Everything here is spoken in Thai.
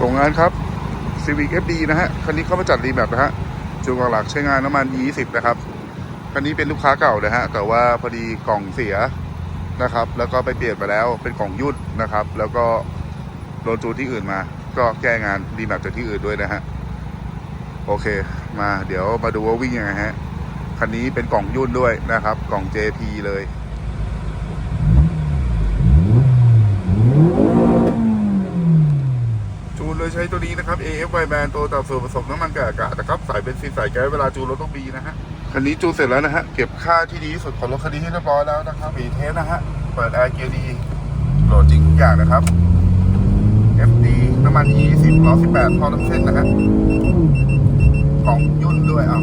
ส่งงานครับ Civic FD นะฮะ คันนี้เข้ามาจัดรีแมปนะฮะจูงหลักใช้งานน้ำมัน E20 นะครับ คันนี้เป็นลูกค้าเก่านะฮะ แต่ว่าพอดีกล่องเสียนะครับ แล้วก็ไปเปลี่ยนมาแล้ว เป็นกล่องยุ่นะครับ แล้วก็โดนจูนที่อื่นมา ก็แก้งานรีแมปจากที่อื่นด้วยนะฮะ โอเค มาเดี๋ยวมาดูว่าวิ่งยังไงฮะ คันนี้เป็นกล่องยุ่นด้วยนะครับ กล่อง JP เลย จูนเลยใช้ตัวนี้นะครับ AFY band ตัวตับส่วนผสมน้ำมันกับอากาศนะครับสายเบนซินสายแก๊สเวลาจูนรถต้องมีนะฮะคันนี้จูนเสร็จแล้วนะฮะเก็บค่าที่ดีที่สุดของรถคันนี้ให้เรียบร้อยแล้วนะครับปีเทสนะฮะเปิดแอร์เกียร์ดีโหลดจริงทุกอย่างนะครับ FD น้ำมัน E10 ล้อ18ท่อน้ำเส้นนะฮะของยุ่นด้วยอะ